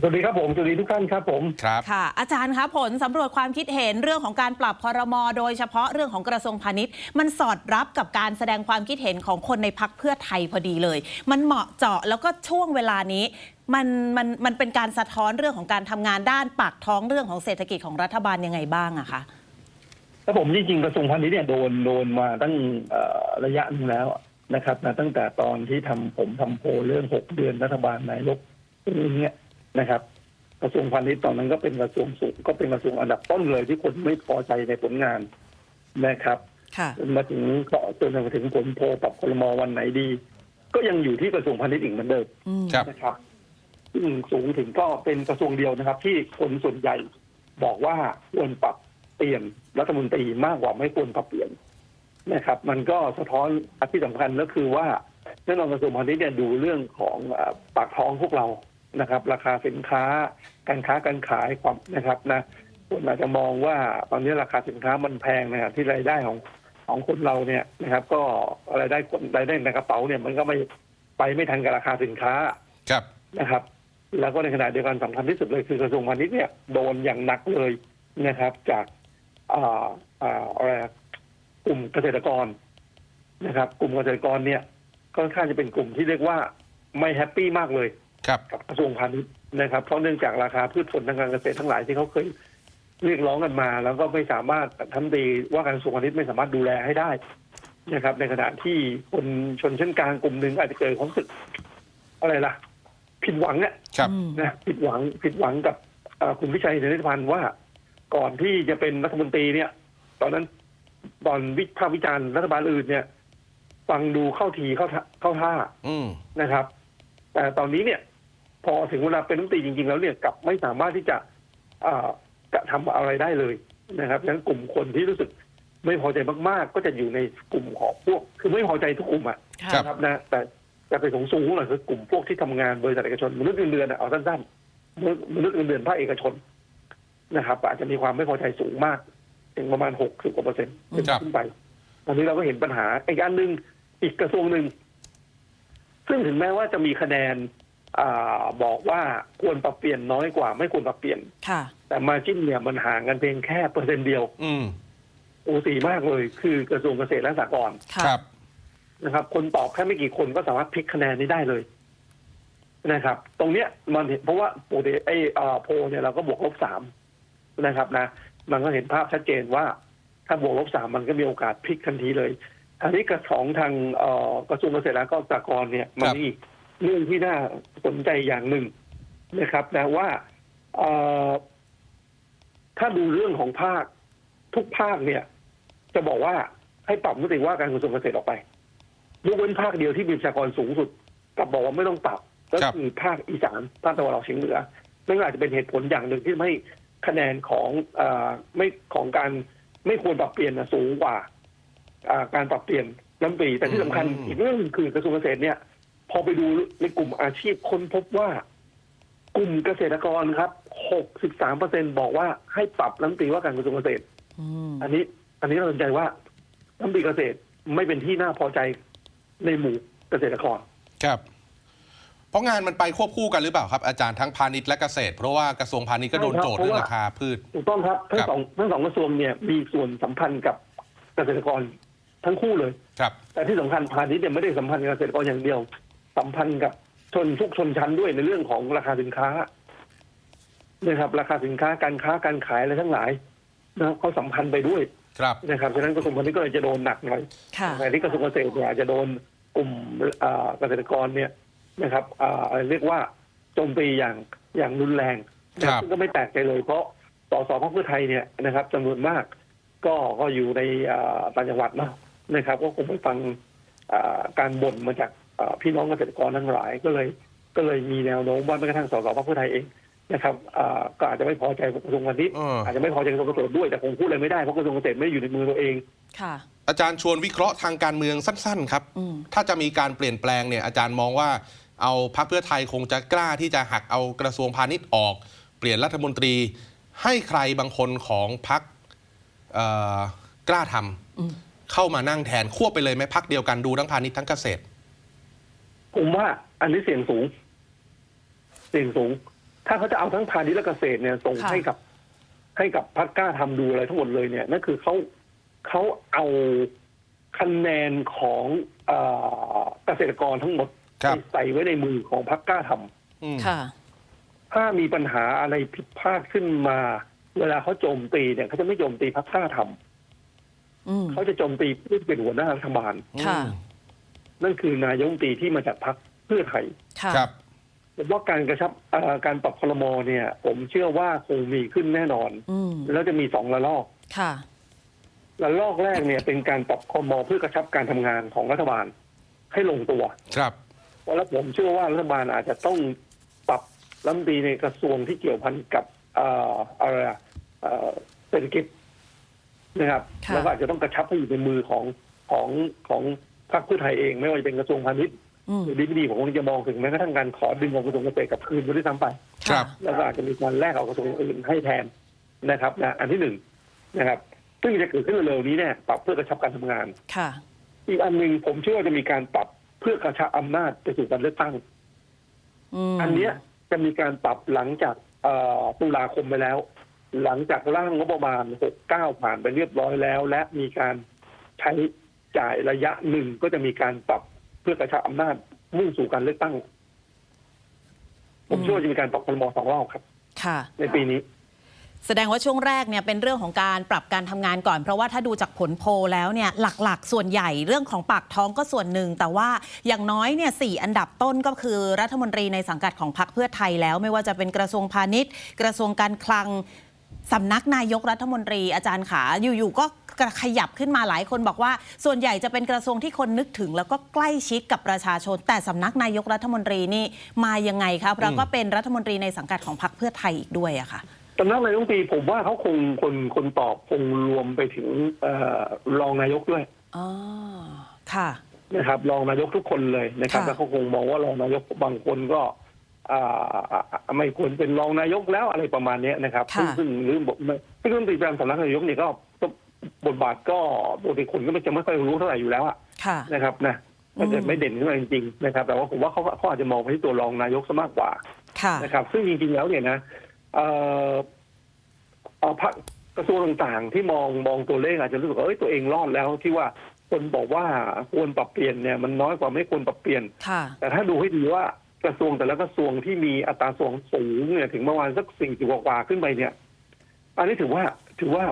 สวัสดีครับผมสวัสดีทุกท่านครับผมครับค่ะ อาจารย์คะผลสำรวจความคิดเห็นเรื่องของการปรับคอรมอโดยเฉพาะเรื่องของกระทรวงพาณิชย์ มันสอดรับกับการแสดงความคิดเห็นของคนในพักเพื่อไทยพอดีเลย มันเหมาะเจาะแล้วก็ช่วงเวลานี้ มันมันมันเป็นการสะท้อนเรื่องของการทำงานด้านปากท้องเรื่องของเศรษฐกิจของรัฐบาลยังไงบ้างอะคะแล้วผมจริงๆกระทรวงพาณิชย์เนี่ยโดนโดนมาตั้งเอ่อระยะหนึงแล้วนะครับนะตั้งแต่ตอนที่ทำผมทำโพลเรื่องหกเดือนรัฐบาลนายกเรื่องเนี้ย นะครับ กระทรวงพาณิชย์ตอนนั้นก็เป็นกระทรวงสูงก็เป็นกระทรวงอันดับต้นเลยที่คนไม่พอใจในผลงานนะครับค่ะจนมาถึงก็จนมาถึงผลโพลปรับคลมวันไหนดี ก็ยังอยู่ที่กระทรวงพาณิชย์อีกเหมือนเดิมอืมครับนะครับซึ่งสูงถึงก็เป็นกระทรวงเดียวนะครับ ที่คนส่วนใหญ่บอกว่าควรปรับเปลี่ยนรัฐมนตรีมากกว่าไม่ควรปรับเปลี่ยนนะครับ มันก็สะท้อนอันที่สำคัญก็คือว่าแน่นอนกระทรวงพาณิชย์เนี่ยดูเรื่องของเอ่อปากท้องพวกเรา นะครับ ราคาสินค้า การค้าการขายความนะครับนะคนอาจจะมองว่าตอนนี้ราคาสินค้ามันแพงนะครับที่รายได้ของของคนเราเนี่ยนะครับ ก็รายได้คนรายได้ในกระเป๋าเนี่ยมันก็ไม่ไปไม่ทันกับราคาสินค้าครับนะครับ แล้วก็ในขณะเดียวกันสำคัญที่สุดเลยคือกระทรวงพาณิชย์เนี่ยโดนอย่างหนักเลยนะครับ จากอ่าอ่าอะไรอะกลุ่มเกษตรกรนะครับ กลุ่มเกษตรกรเนี่ยค่อนข้างจะเป็นกลุ่มที่เรียกว่าไม่แฮปปี้มากเลยครับ กับกระทรวงพาณิชย์นะครับ เพราะเนื่องจากราคาพืชผลทางการเกษตรทั้งหลายที่เขาเคยเรียกร้องกันมา แล้วก็ไม่สามารถทำดีว่าการกระทรวงพาณิชย์ไม่สามารถดูแลให้ได้นะครับ ในขณะที่คนชนชั้นกลางกลุ่มหนึ่งอาจจะเกิดความรู้สึกอะไรล่ะ ผิดหวังเนี่ยครับอืมนะผิดหวังผิดหวังกับเอ่อคุณพิชัยเดชพันธ์ว่า ก่อนที่จะเป็นรัฐมนตรีเนี่ย ตอนนั้นตอนวิพากษ์วิจารณ์รัฐบาลอื่นเนี่ย ฟังดูเข้าทีเข้าท่าเข้าท่าอืมนะครับ แต่ตอนนี้เนี่ย พอถึงเวลาเป็นรัฐมนตรีจริง ๆ แล้วเนี่ยกลับไม่สามารถที่จะเอ่อกระทำอะไรได้เลยนะครับฉะนั้นกลุ่มคนที่รู้สึกไม่พอใจมาก ๆ ก็จะอยู่ในกลุ่มของพวก คือไม่พอใจทุกกลุ่มอะค่ะครับนะครับนะแต่จะไปสูงสูงหน่อยคือกลุ่มพวกที่ทำงานบริษัทเอกชนมนุษย์เงินเดือนอะเอาสั้นๆมนุษย์มนุษย์เงินเดือนภาคเอกชนนะครับอาจจะมีความไม่พอใจสูงมากถึงประมาณหกสิบกว่าเปอร์เซ็นต์ครับขึ้นไปตอนนี้เราก็เห็นปัญหาอีกอันหนึ่งอีกกระทรวงหนึ่งซึ่งถึงแม้ว่าจะมีคะแนนอา บอกว่าควรปรับเปลี่ยนน้อยกว่า ไม่ควรปรับเปลี่ยนค่ะ แต่มาจิ้นเนี่ยมันห่างกันเพียงแค่เปอร์เซ็นต์เดียว อืมโอสีมากเลย คือกระทรวงเกษตรและสหกรณ์ค่ะครับนะครับ คนตอบแค่ไม่กี่คนก็สามารถพลิกคะแนนนี้ได้เลยนะครับ ตรงเนี้ยมันเห็นเพราะว่าปกติไอ้เอ่อโพลเนี่ยเราก็บวกลบสามนะครับนะมันก็เห็นภาพชัดเจนว่า ถ้าบวกลบสามมันก็มีโอกาสพลิกทันทีเลยอันนี้กระของทางเอ่อกระทรวงเกษตรและก็สหกรณ์เนี่ยมันมี เรื่องที่น่าสนใจอย่างหนึ่งนะครับนะว่าเอ่อถ้าดูเรื่องของภาคทุกภาคเนี่ย จะบอกว่าให้ปรับมติว่าการกระทรวงเกษตรออกไปยกเว้นภาคเดียวที่มีประชากรสูงสุดกลับบอกว่าไม่ต้องปรับก็ครับคือภาคอีสานภาคตะวันออกเฉียงเหนือนั่นก็อาจจะเป็นเหตุผลอย่างหนึ่งที่ทำให้คะแนนของเออไม่ของการไม่ควรปรับเปลี่ยนนะสูงกว่าอ่าการปรับเปลี่ยนรัฐมนตรีแต่ที่สำคัญอืมอีกเรื่องหนึ่งคือกระทรวงเกษตรเนี่ยพ อไปดูในกลุ่มอาชีพค้นพบว่ากลุ่มเกษตรกรครับ 63เปอร์เซ็นบอกว่าให้ปรับรัฐมนตรีว่าการกระทรวงเกษตรอืมอันนี้ อันนี้น่าสนใจว่ารัฐมนตรีเกษตรไม่เป็นที่น่าพอใจในหมู่เกษตรกร ครับ เพราะงานมันไปควบคู่กันหรือเปล่าครับ อาจารย์ทั้งพาณิชย์และเกษตร เพราะว่ากระทรวงพาณิชย์ก็โดนโจทย์เรื่องราคาพืช ถูกต้องครับทั้คงรับสองทั้งสองกระทรวงเนี่ยมีส่วนสัมพันธ์กับเกษตรกรทั้งคู่เลย ครับ แต่ที่สำคัญพาณิชย์เนี่ยไม่ได้สัมพันธ์กับเกษตรกรอย่างเดียว สัมพันธ์กับชนทุกชนชั้นด้วยในเรื่องของราคาสินค้านะครับ ราคาสินค้าการค้าการขายอะไรทั้งหลายนะครับเขาสัมพันธ์ไปด้วยครับนะครับฉะนั้นกระทรวงพาณิชย์ก็เลยจะโดนหนักหน่อยค่ะแต่ที่กระทรวงเกษตรเนี่ยอาจจะโดนกลุ่มอ่าเกษตรกรเนี่ยนะครับอ่าเรียกว่าโจมตีอย่างอย่างรุนแรงนะครับซึ่งก็ไม่แปลกใจเลยเพราะสสพรรคเพื่อไทยเนี่ยนะครับจำนวนมาก ก็ก็อยู่ในอ่าต่างจังหวัดเนาะนะครับ ก็คงไปฟังอ่าการบ่นมาจากอ่า พี่น้องเกษตรกรทั้งหลายก็เลย ก็เลยมีแนวโน้มว่าแม้กระทั่งสสพรรคเพื่อไทยเองนะครับอ่าก็อาจจะไม่พอใจกระทรวงพาณิชย์เอออาจจะไม่พอใจกระทรวงเกษตรด้วยแต่คงพูดอะไรไม่ได้เพราะกระทรวงเกษตรไม่ได้อยู่ในมือตัวเองค่ะ อาจารย์ชวนวิเคราะห์ทางการเมืองสั้นๆ ครับอืมถ้าจะมีการเปลี่ยนแปลงเนี่ยอาจารย์มองว่าเอาพรรคเพื่อไทยคงจะกล้าที่จะหักเอากระทรวงพาณิชย์ออก เปลี่ยนรัฐมนตรี ให้ใครบางคนของพรรคเอ่อกล้าทำอืมเข้ามานั่งแทนควบไปเลยไหมพักเดียวกันดูทั้งพาณิชย์ทั้งเกษตร ผมว่าอันนี้เสี่ยงสูง เสี่ยงสูง ถ้าเขาจะเอาทั้งพาณิชย์และเกษตรเนี่ยส่งค่ะ ให้กับ ให้กับพักกล้าทำดูอะไรทั้งหมดเลยเนี่ยนั่นคือเขาเขาเอาคะแนนของเออเกษตรกรทั้งหมดครับ ไปใส่ไว้ในมือของพักกล้าทำ อืม ค่ะ ถ้ามีปัญหาอะไรผิดพลาดขึ้นมา เวลาเขาโจมตีเนี่ยเขาจะไม่โจมตีพักกล้าทำอืมเขาจะโจมตีผู้ที่เป็นหัวหน้ารัฐบาล ค่ะ นั่นคือนายกรัฐมนตรีที่มาจากพรรคเพื่อไทยค่ะครับผมว่าการกระชับเอ่อการปรับคลมอเนี่ย ผมเชื่อว่าคงมีขึ้นแน่นอน อืมแล้วจะมีสองระลอกค่ะ ระลอกแรกเนี่ยเป็นการปรับคลมอเพื่อกระชับการทำงานของรัฐบาล ให้ลงตัว ครับเพราะแล้วผมเชื่อว่ารัฐบาลอาจจะต้องปรับรัฐมนตรีในกระทรวงที่เกี่ยวพันกับเอ่ออะไรอะเอ่อเศรษฐกิจนะครับ ค่ะ แล้วก็อาจจะต้องกระชับให้อยู่ในมือของของของ พรรคเพื่อไทยเองไม่ว่าจะเป็นกระทรวงพาณิชย์อืมหรือดีไม่ดีผมคงจะมองถึงแม้กระทั่งการขอดึงเอากระทรวงเกษตรกลับคืนไปด้วยซ้ำไป ครับแล้วก็อาจจะมีการแลกเอากระทรวงอื่นให้แทนนะครับนะอันที่หนึ่งนะครับ ซึ่งจะเกิดขึ้นเร็วๆนี้เนี่ยปรับเพื่อกระชับการทำงาน ค่ะ อีกอันหนึ่งผมเชื่อว่าจะมีการปรับเพื่อกระชับอำนาจไปสู่การเลือกตั้งอืมอันเนี้ยจะมีการปรับหลังจากเอ่อตุลาคมไปแล้ว หลังจากร่างงบประมาณ69ผ่านไปเรียบร้อยแล้ว และมีการใช้ จ่ายระยะหนึ่งก็จะมีการปรับเพื่อกระชับอำนาจมุ่งสู่การเลือกตั้ง ผมเชื่อว่าจะมีการปรับคลมสองรอบครับ ค่ะ ในปีนี้ แสดงว่าช่วงแรกเนี่ยเป็นเรื่องของการปรับการทำงานก่อน เพราะว่าถ้าดูจากผลโพลแล้วเนี่ยหลักๆ ส่วนใหญ่เรื่องของปากท้องก็ส่วนหนึ่ง แต่ว่าอย่างน้อยเนี่ยสี่อันดับต้นก็คือรัฐมนตรีในสังกัดของพรรคเพื่อไทยแล้ว ไม่ว่าจะเป็นกระทรวงพาณิชย์ กระทรวงการคลัง สำนักนายกรัฐมนตรีอาจารย์ขาอยู่ๆก็ขยับขึ้นมาหลายคนบอกว่า ส่วนใหญ่จะเป็นกระทรวงที่คนนึกถึง แล้วก็ใกล้ชิดกับประชาชน แต่สำนักนายกรัฐมนตรีนี่มายังไงคะเพราะก็เป็นรัฐมนตรีในสังกัดของพรรคเพื่อไทยอีกด้วยอะค่ะสำนักนายกรัฐมนตรีผมว่าเขาคงคนคนตอบคงรวมไปถึงเออรองนายกด้วยอ๋อค่ะนะครับรองนายกทุกคนเลยนะครับค่ะแล้วเขาคงมองว่ารองนายกบางคนก็อ่า ไม่ควรเป็นรองนายกแล้วอะไรประมาณเนี้ยนะครับค่ะซึ่งซึ่งหรือซึ่งรัฐมนตรีประจำสำนักนายกเนี่ยก็ก็บทบาทก็ปกติคนก็ไม่จะไม่ค่อยรู้เท่าไหร่อยู่แล้วอะค่ะนะครับนะถ้าเกิดอืมไม่เด่นขึ้นมาจริงๆนะครับ แต่ว่าผมว่าเขาเขาอาจจะมองไปที่ตัวรองนายกซะมากกว่าค่ะนะครับ ซึ่งจริงๆแล้วเนี่ยนะเอ่อเอาพรรคกระทรวงต่างๆ ที่มองมองตัวเลขอาจจะรู้สึกว่าเอ้ยตัวเองรอดแล้วที่ว่าคนบอกว่าควรปรับเปลี่ยนเนี่ยมันน้อยกว่าไม่ควรปรับเปลี่ยนค่ะแต่ถ้าดูให้ดีว่า กระทรวงแต่ละกระทรวงที่มีอัตราส่วนสูงเนี่ยถึงประมาณสักสี่สิบกว่าๆขึ้นไปเนี่ย อันนี้ถือว่าถือว่า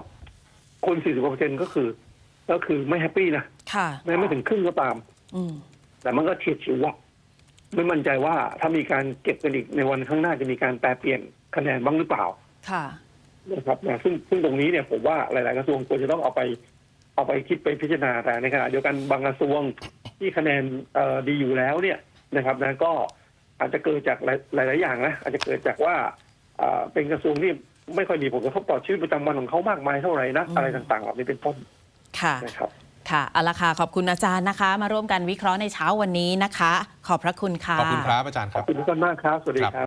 คนสี่สิบกว่าเปอร์เซ็นต์ก็คือ ก็คือไม่แฮปปี้นะค่ะแม้ไม่ถึงครึ่งก็ตามอืมแต่มันก็เฉียดฉิวอะไม่มั่นใจว่าถ้ามีการเก็บกันอีกในวันข้างหน้าจะมีการแปรเปลี่ยนคะแนนบ้างหรือเปล่า ค่ะนะครับนะซึ่งซึ่งตรงนี้เนี่ยผมว่าหลาย ๆ กระทรวงควรจะต้องเอาไป เอาไปคิดไปพิจารณาแต่ในขณะเดียวกันบางกระทรวงที่คะแนนเอ่อดีอยู่แล้วเนี่ยนะครับนะก็ อาจจะเกิดจากหลายหลาย ๆ อย่างนะอาจจะเกิดจากว่าเอ่อเป็นกระทรวงที่ไม่ค่อยมีผลกระทบต่อชีวิตประจำวันของเขามากมายเท่าไหร่นะอืมอะไรต่าง ๆ เหล่านี้เป็นต้นค่ะนะครับค่ะเอาละค่ะขอบคุณอาจารย์นะคะ มาร่วมกันวิเคราะห์ในเช้าวันนี้นะคะ ขอบพระคุณค่ะขอบคุณครับอาจารย์ขคอบรับคุณทุกท่านมากครับสวัสดีครับครับ